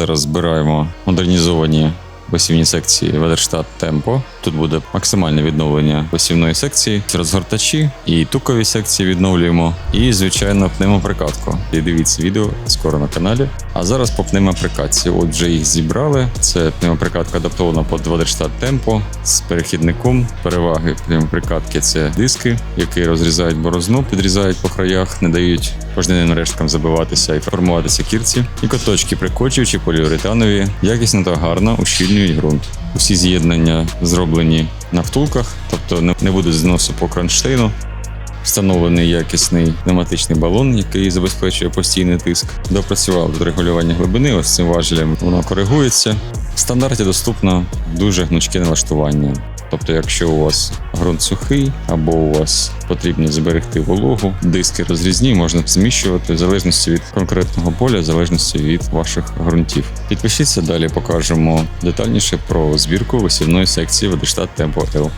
зараз збираємо модернізовані посівні секції Ведерштат Темпо. Тут буде максимальне відновлення посівної секції, розгортачі і тукові секції відновлюємо. І, звичайно, пневмоприкатку. І дивіться відео скоро на каналі. А зараз по пневмоприкатці. От вже їх зібрали. Це пневмоприкатка адаптована під Ведерштат Темпо з перехідником. Переваги пневмоприкатки це диски, які розрізають борозну, підрізають по краях, не дають пожненим решткам забиватися і формуватися кірці. І коточки прикочуючі поліуретанові, якісно та гарно ущільнюють ґрунт. Усі з'єднання зроблені на втулках, тобто не- буде зносу по кронштейну. Встановлений якісний пневматичний балон, який забезпечує постійний тиск. Допрацював до регулювання глибини. Ось цим важелем воно коригується. В стандарті доступно дуже гнучке налаштування. Тобто, якщо у вас ґрунт сухий або у вас потрібно зберегти вологу, диски розрізні можна зміщувати в залежності від конкретного поля, в залежності від ваших ґрунтів. Підпишіться далі, покажемо детальніше про збірку висівної секції Ведештат Темпо L.